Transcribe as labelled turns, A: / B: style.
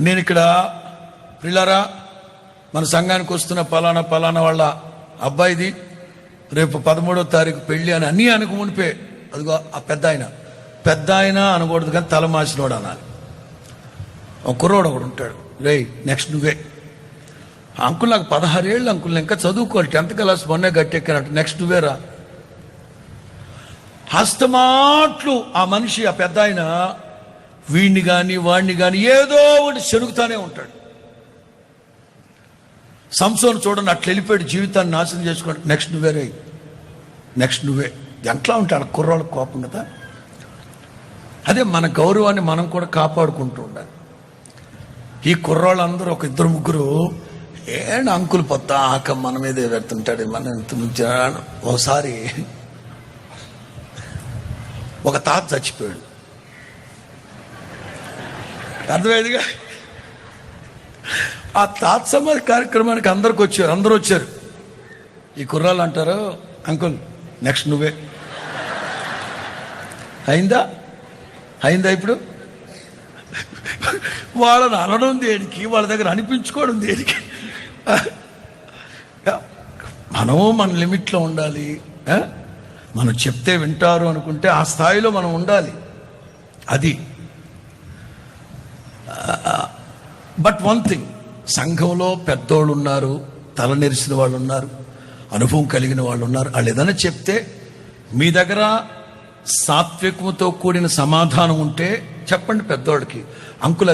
A: నేను ఇక్కడ పిల్లరా మన సంఘానికి వస్తున్న పలానా పలానా వాళ్ళ అబ్బాయిది రేపు పదమూడో తారీఖు పెళ్ళి అని అన్నీ అనుకు మునిపే. అదిగో ఆ పెద్ద ఆయన. పెద్ద ఆయన అనకూడదు కానీ తలమాసినోడు అనాలి. ఒక కుర్రోడు ఒకడు ఉంటాడు. రే నెక్స్ట్ నువ్వే. అంకుల్ నాకు పదహారేళ్ళు అంకుల్ ఇంకా చదువుకోవాలి. టెన్త్ క్లాస్ మొన్నే గట్టెక్కినట్టు. నెక్స్ట్ నువ్వేరా? హస్తమాట్లు ఆ మనిషి ఆ పెద్ద ఆయన వీడిని కానీ వాడిని కానీ ఏదో ఒకటి చెరుగుతానే ఉంటాడు. సంసోను చూడండి అట్లా వెళ్ళిపోయాడు జీవితాన్ని నాశనం చేసుకోండి నెక్స్ట్ నువ్వే రే నెక్స్ట్ నువ్వే. ఎట్లా ఉంటాడు కుర్రాళ్ళకి కోపం కదా అదే మన గౌరవాన్ని మనం కూడా కాపాడుకుంటూ ఉండాలి. ఈ కుర్రాళ్ళందరూ ఒక ఇద్దరు ముగ్గురు ఏంటి అంకుల్ పొత్త ఆక మన మీదే పెడుతుంటాడు మన ఇంత ఒకసారి ఒక తాత చచ్చిపోయాడు. అర్థమైందిగా? ఆ తాత కార్యక్రమానికి అందరికి వచ్చారు అందరూ వచ్చారు. ఈ కుర్రాళ్ళు అంటారు అంకుల్ నెక్స్ట్ నువ్వే. అయిందా? అయిందా ఇప్పుడు? వాళ్ళని అనడం దేనికి? వాళ్ళ దగ్గర అనిపించుకోవడం దేనికి? మనము మన లిమిట్లో ఉండాలి మనం చెప్తే వింటారు అనుకుంటే ఆ స్థాయిలో మనం ఉండాలి. అది బట్ వన్ థింగ్ సంఘంలో పెద్దోళ్ళు ఉన్నారు తల నెరిసిన వాళ్ళు ఉన్నారు అనుభవం కలిగిన వాళ్ళు ఉన్నారు వాళ్ళు ఏదైనా చెప్తే మీ దగ్గర సాత్వికముతో కూడిన సమాధానం ఉంటే చెప్పండి పెద్దోళ్ళకి. అంకుల